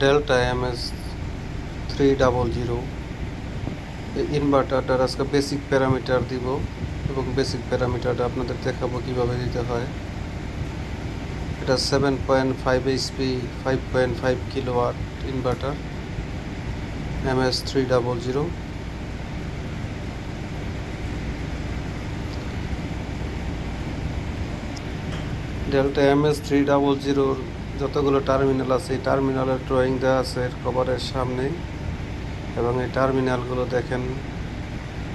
Delta M S three double zero ইনভার্টারটার আজকে basic parameter দিব এবং বেসিক প্যারামিটারটা আপনাদের দেখাবো কীভাবে দিতে হয় এটা seven point five HP five point five kilowatt inverter M S three double zero Delta M S three double জিরোর যতগুলো টার্মিনাল আছে, এই টার্মিনালের ড্রয়িং দেওয়া আছে কভারের সামনে এবং এই টার্মিনালগুলো দেখেন,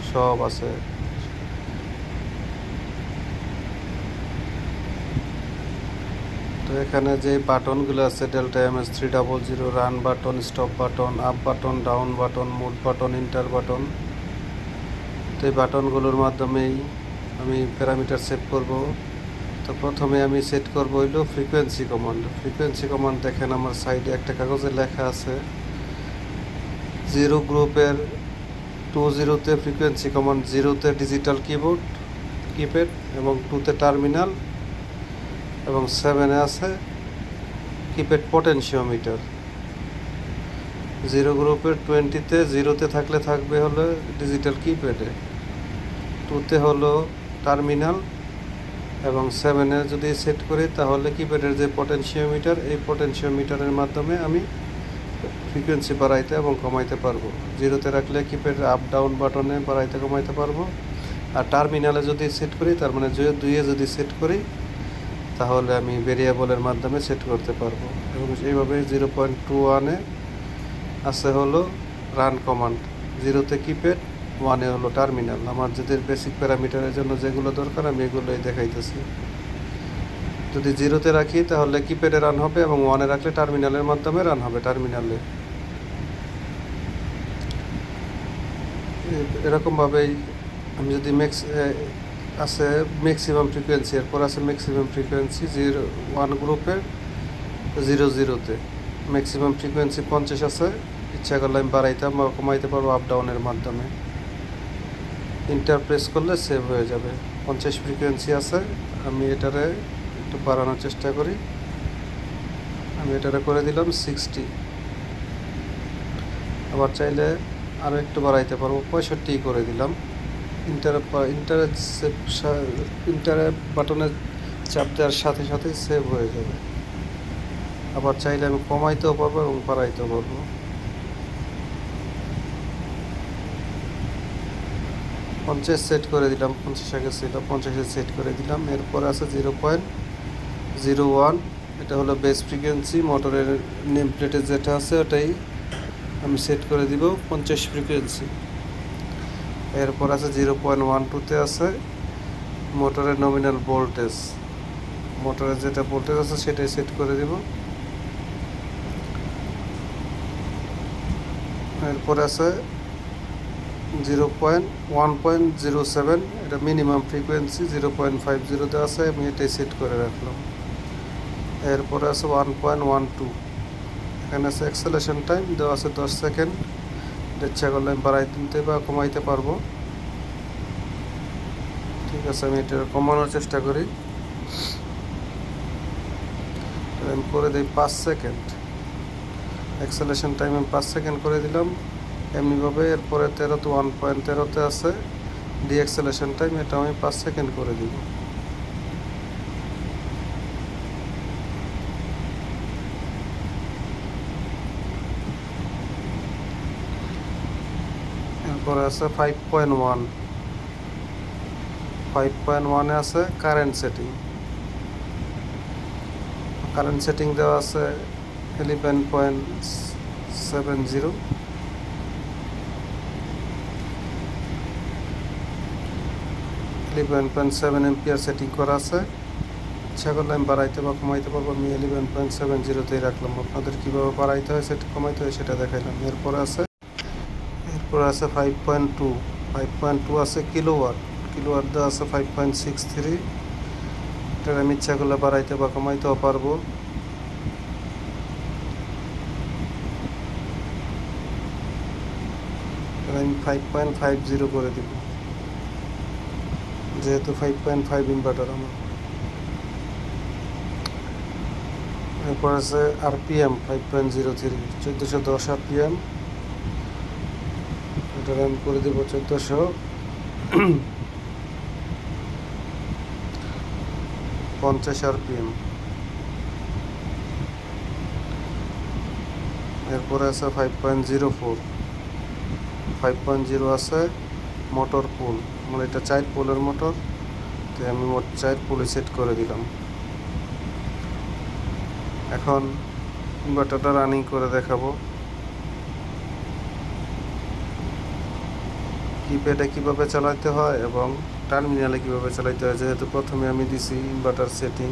সব আছে। তো এখানে যে বাটনগুলো আছে Delta M S three double zero run button stop button up button down button mode button enter button তো এই বাটনগুলোর মাধ্যমেই আমি প্যারামিটার সেভ করব। তো প্রথমে আমি সেট করব হইল ফ্রিকোয়েন্সি কমান্ড ফ্রিকোয়েন্সি কমান্ড দেখেন আমার সাইডে একটা কাগজে লেখা আছে। জিরো গ্রুপের টু জিরোতে ফ্রিকোয়েন্সি কমান্ড জিরোতে ডিজিটাল কিবোর্ড কিপ্যাড এবং টুতে টার্মিনাল এবং সেভেনে আছে কিপ্যাড পটেনশিওমিটার জিরো গ্রুপের টোয়েন্টিতে জিরোতে থাকলে থাকবে হলো ডিজিটাল কিপ্যাডে টুতে হলো টার্মিনাল এবং সেভেনে যদি সেট করি, তাহলে কিপ্যাডের যে পটেনশিওমিটার এই পটেনশিওমিটারের মাধ্যমে আমি ফ্রিকোয়েন্সি বাড়াইতে এবং কমাইতে পারব। জিরোতে রাখলে কিপ্যাডের আপ ডাউন বাটনে বাড়াইতে, কমাইতে পারব। আর টার্মিনালে যদি সেট করি, তার মানে দুইয়ে যদি সেট করি, তাহলে আমি ভেরিয়েবলের মাধ্যমে সেট করতে পারব। এবং এইভাবে জিরো পয়েন্ট টু ওয়ানে আছে হলো রান কমান্ড জিরোতে কিপ্যাড ওয়ানে হলো টার্মিনাল। আমার যদি বেসিক প্যারামিটারের জন্য যেগুলো দরকার, আমি এগুলোই দেখাইতেছি। যদি জিরোতে রাখি, তাহলে কিপ্যাডে রান হবে এবং ওয়ানে রাখলে টার্মিনালের মাধ্যমে রান হবে, টার্মিনালে। এরকমভাবেই আমি যদি ম্যাক্স আছে ম্যাক্সিমাম ফ্রিকোয়েন্সি এরপর আছে ম্যাক্সিমাম ফ্রিকোয়েন্সি জিরো ওয়ান গ্রুপের জিরো জিরোতে ম্যাক্সিমাম ফ্রিকোয়েন্সি পঞ্চাশ আছে, ইচ্ছা করলে আমি বাড়াইতে বা কমাইতে পারব আপ ডাউনের মাধ্যমে। ইন্টার প্রেস করলে সেভ হয়ে যাবে। পঞ্চাশ ফ্রিকোয়েন্সি আছে, আমি এটারে একটু বাড়ানোর চেষ্টা করি। আমি এটারে করে দিলাম সিক্সটি আবার চাইলে আরও একটু বাড়াইতে পারব, পঁয়ষট্টি করে দিলাম। ইন্টার ইন্টারে ইন্টারে বাটনে চাপ দেওয়ার সাথে সাথে সেভ হয়ে যাবে। আবার চাইলে আমি কমাইতেও পারব এবং বাড়াইতেও পারব। পঞ্চাশ সেট করে দিলাম, পঞ্চাশ আগে ছিল পঞ্চাশে সেট করে দিলাম। এরপর আছে জিরো পয়েন্ট জিরো ওয়ান এটা হলো বেস ফ্রিকোয়েন্সি মোটরের নেম প্লেটে যেটা আছে ওটাই আমি সেট করে দিব পঞ্চাশ ফ্রিকোয়েন্সি এরপর আছে জিরো পয়েন্ট ওয়ান টুতে আছে মোটরের নমিনাল ভোল্টেজ মোটরের যেটা ভোল্টেজ আছে সেটাই সেট করে দিব। এরপর আছে zero point one point zero seven, এটা minimum frequency zero point five জিরোতে আছে, আমি এটাই সেট করে রাখলাম। এরপরে আছে ওয়ান পয়েন্ট ওয়ান টু, এখানে আছে এক্সেলেশন টাইম দেওয়া আছে দশ সেকেন্ড ইচ্ছা করলে আমি বাড়াই দিতে বা কমাইতে পারব। ঠিক আছে, আমি এটা কমানোর চেষ্টা করি। আমি করে দিই পাঁচ সেকেন্ড এক্সেলেশন টাইম আমি পাঁচ সেকেন্ড করে দিলাম। এমনিভাবে এরপরে তেরোতে ওয়ান পয়েন্ট তেরোতে আছে ডি এক্সেলেশন টাইম এটা আমি পাঁচ সেকেন্ড করে দিব। এরপরে আছে five point one five point ওয়ানে আছে কারেন্ট সেটিং কারেন্ট সেটিং দেওয়া আছে eleven point seven zero eleven point seven MPR setting করা আছে। ইচ্ছা করলে আমি বাড়াইতে বা কমাইতে পারব, আমি ইলেভেন পয়েন্ট সেভেন জিরোতেই রাখলাম। আপনাদের কীভাবে বাড়াইতে হয় সেটা কমাইতে হয় সেটা দেখাইলাম। এরপরে আছে, এরপর আছে five point two five point two আছে কিলোওয়াট কিলোওয়াট দেওয়া আছে ফাইভ পয়েন্ট সিক্স থ্রি এটার আমি ইচ্ছা করলে বাড়াইতে বা কমাইতেও পারব। আমি ফাইভ পয়েন্ট ফাইভ জিরো করে দিব। যেহেতু ফাইভ পয়েন্ট ফাইভ ইনভার্টার আমার। এরপর আছে RPM five point zero three চোদ্দোশো দশ আরপিএম এটা রান করে দেবো চোদ্দোশো। পঞ্চাশ আরপিএম এরপরে আছে five point zero four five point zero আছে মোটর পুল মানে এটা চার পোলের মোটর তো আমি মোট চার পুলে সেট করে দিলাম। এখন ইনভার্টারটা রানিং করে দেখাবো। কিপ্যাডে কীভাবে চালাতে হয় এবং টার্মিনালে কীভাবে চালাতে হয়, যেহেতু প্রথমে আমি দিছি ইনভার্টার সেটিং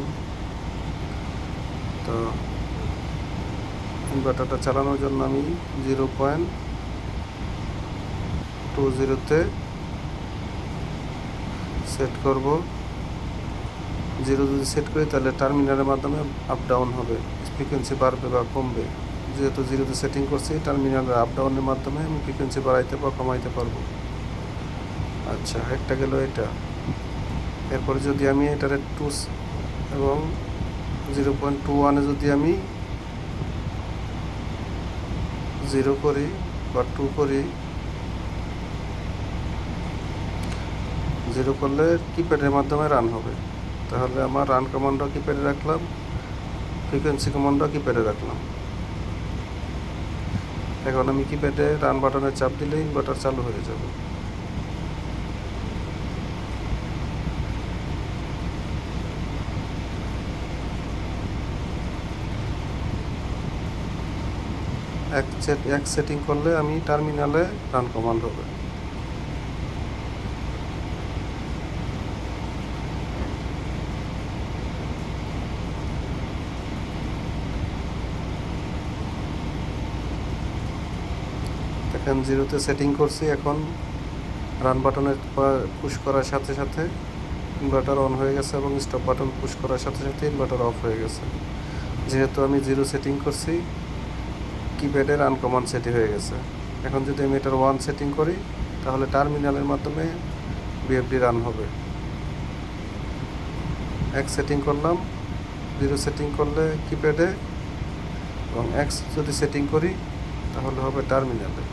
তো ইনভার্টারটা চালানোর জন্য আমি জিরো পয়েন্ট টু জিরোতে সেট করব। জিরো যদি সেট করি, তাহলে টার্মিনালের মাধ্যমে আপ ডাউন হবে। ফ্রিকোয়েন্সি বাড়বে বা কমবে। যেহেতু জিরোতে সেটিং করছি টার্মিনালের আপ ডাউনের মাধ্যমে আমি ফ্রিকোয়েন্সি বাড়াইতে বা কমাইতে পারব। আচ্ছা একটা গেল এটা। এরপরে যদি আমি এটারে টু এবং জিরো পয়েন্ট টু ওয়ানে যদি আমি জিরো করি বা টু করি জিরো করলে কিপ্যাডের মাধ্যমে রান হবে। তাহলে আমার রান কমান্ডও কিপ্যাডে রাখলাম ফ্রিকোয়েন্সি কমান্ডও কিপ্যাডে রাখলাম। এখন আমি কিপ্যাডে রান বাটনে চাপ দিলে ইনভার্টার চালু হয়ে যাবে। এক সেট এক সেটিং করলে আমি টার্মিনালে রান কমান্ড হবে। দেখেন জিরোতে সেটিং করছি এখন। রান বাটনের পুশ করার সাথে সাথে ইনভার্টার অন হয়ে গেছে এবং স্টপ বাটন পুশ করার সাথে সাথে ইনভার্টার অফ হয়ে গেছে। যেহেতু আমি জিরো সেটিং করছি কিপ্যাডের আনকমন সেটি হয়ে গেছে। এখন যদি আমি এটার ওয়ান সেটিং করি, তাহলে টার্মিনালের মাধ্যমে বিএফডি রান হবে। এক সেটিং করলাম জিরো সেটিং করলে কিপ্যাডে এবং এক্স যদি সেটিং করি, তাহলে হবে টার্মিনালে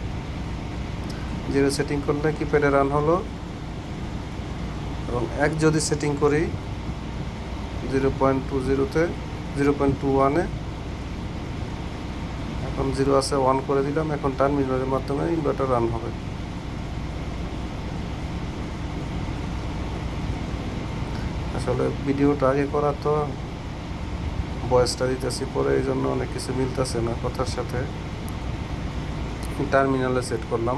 জিরো সেটিং করলে কিপ্যাডে রান হলো? এবং এক যদি সেটিং করি, জিরো পয়েন্ট টু জিরোতে, জিরো পয়েন্ট টু ওয়ানে, এখন জিরো আছে ওয়ান করে দিলাম, এখন টার্মিনালের মাধ্যমে ইনভার্টার রান হবে। আসলে ভিডিওটা আগে করা তো বয়সটা দিতেছি পরে এই জন্য অনেক কিছু মিলতেছে না কথার সাথে। টার্মিনালে সেট করলাম।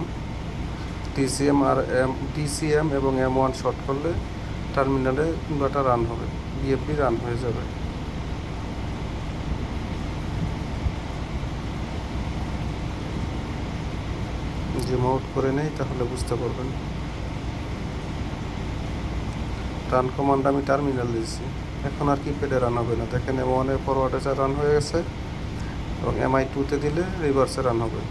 টিসিএম আর এম, টিসিএম এবং এম ওয়ান শর্ট করলে টার্মিনালে ইনভার্টার রান হবে, বিএফবি রান হয়ে যাবে। জুম আউট করে নেই তাহলে বুঝতে পারবেন। রান কমান্ড আমি টার্মিনাল দিয়েছি। এখন আর কি পেডে রান হবে না। দেখেন এম ওয়ানের ফরওয়ার্ডে রান হয়ে গেছে এবং এমআই টুতে দিলে রিভার্সে রান হবে।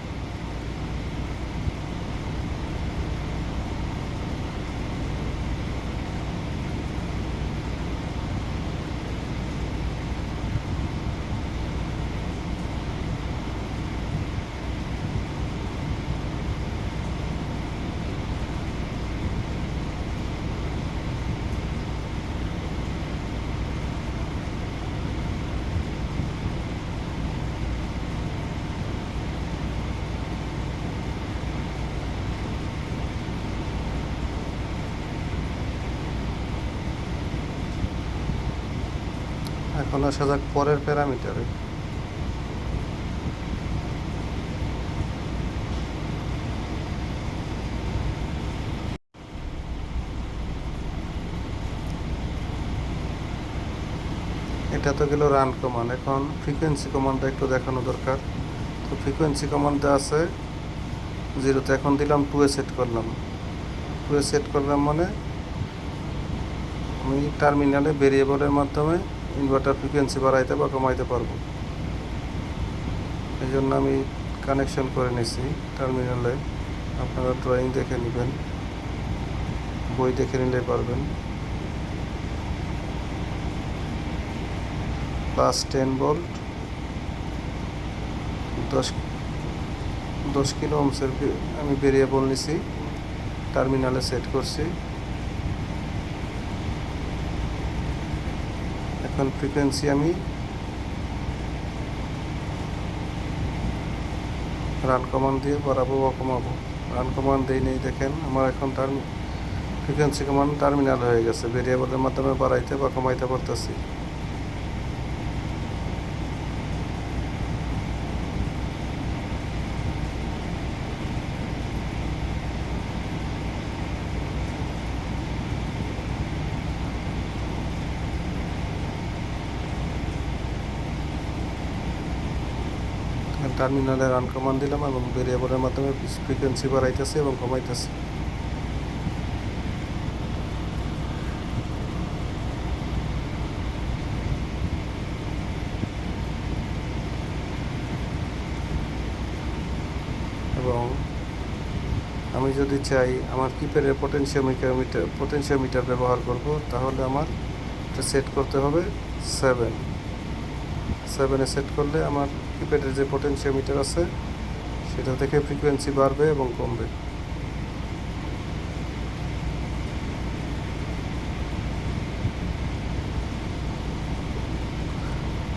এখন আসা যাক পরের প্যারামিটারে। এটা তো গেল রান কমান্ড এখন ফ্রিকোয়েন্সি কমান্ডটা একটু দেখানো দরকার। তো ফ্রিকোয়েন্সি কমান্ডে আছে জিরোতে এখন দিলাম টু এ সেট করলাম। টু এ সেট করলাম মানে আমি টার্মিনালে ভেরিয়েবলের মাধ্যমে ইনভার্টার ফ্রিকোয়েন্সি বাড়াইতে বা কমাইতে পারব। এই জন্য আমি কানেকশন করে নিছি টার্মিনালে আপনারা ড্রয়িং দেখে নেবেন, বই দেখে নিলে পারবেন। প্লাস টেন ভোল্ট দশ দশ কিলো ভি- আমি ভেরিয়েবল নিছি। টার্মিনালে সেট করছি। এখন ফ্রিকোয়েন্সি আমি। রান কমান দিয়ে বাড়াবো বা কমাবো। রান কমান্ড দিই নেই, দেখেন আমার এখন টার্ম ফ্রিকোয়েন্সি কমান্ড টার্মিনাল হয়ে গেছে। ভেরিয়েবলের মাধ্যমে বাড়াইতে বা কমাইতে পারতেছি। টার্মিনালে রান কমান্ড দিলাম এবং ভেরিয়েবলের মাধ্যমে ফ্রিকোয়েন্সি বাড়াইতেছে এবং কমাইতেছে। এবং আমি যদি চাই আমার কিপ্যাডের পটেনশিওমিটার মিটার পটেনশিওমিটার ব্যবহার করব, তাহলে আমার এটা সেট করতে হবে সেভেন সেভেনে সেট করলে আমার কিপ্যাডের যে পটেনশিওমিটার আছে, সেটা থেকে ফ্রিকোয়েন্সি বাড়বে এবং কমবে।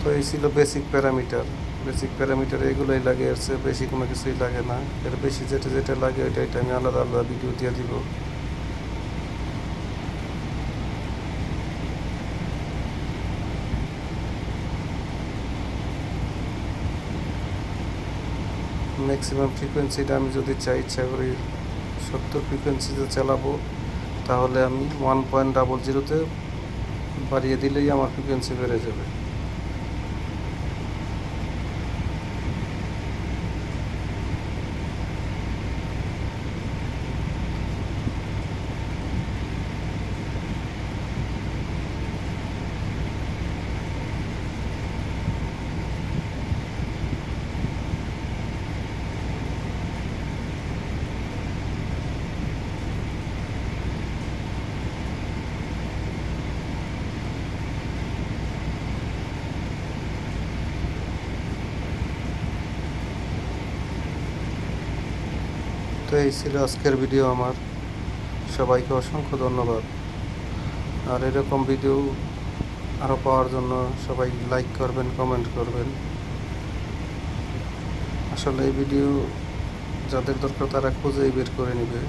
তো এই ছিল বেসিক প্যারামিটার বেসিক প্যারামিটার এগুলোই লাগে, এর বেশি কোনো কিছুই লাগে না। এর বেশি যেটা যেটা লাগে ওইটা আমি আলাদা আলাদা ভিডিও দিয়ে দিব। ম্যাক্সিমাম ফ্রিকোয়েন্সিটা আমি যদি চাই, ইচ্ছা করি সত্তর ফ্রিকোয়েন্সিতে চালাবো, তাহলে আমি ওয়ান পয়েন্ট ডাবল জিরোতে বাড়িয়ে দিলেই আমার ফ্রিকোয়েন্সি বেড়ে যাবে। তো এই ছিল আজকের ভিডিও আমার। সবাইকে অসংখ্য ধন্যবাদ। আর এরকম ভিডিও আরও পাওয়ার জন্য সবাই লাইক করবেন কমেন্ট করবেন। আসলে এই ভিডিও যাদের দরকার তারা খুঁজেই বের করে নেবে।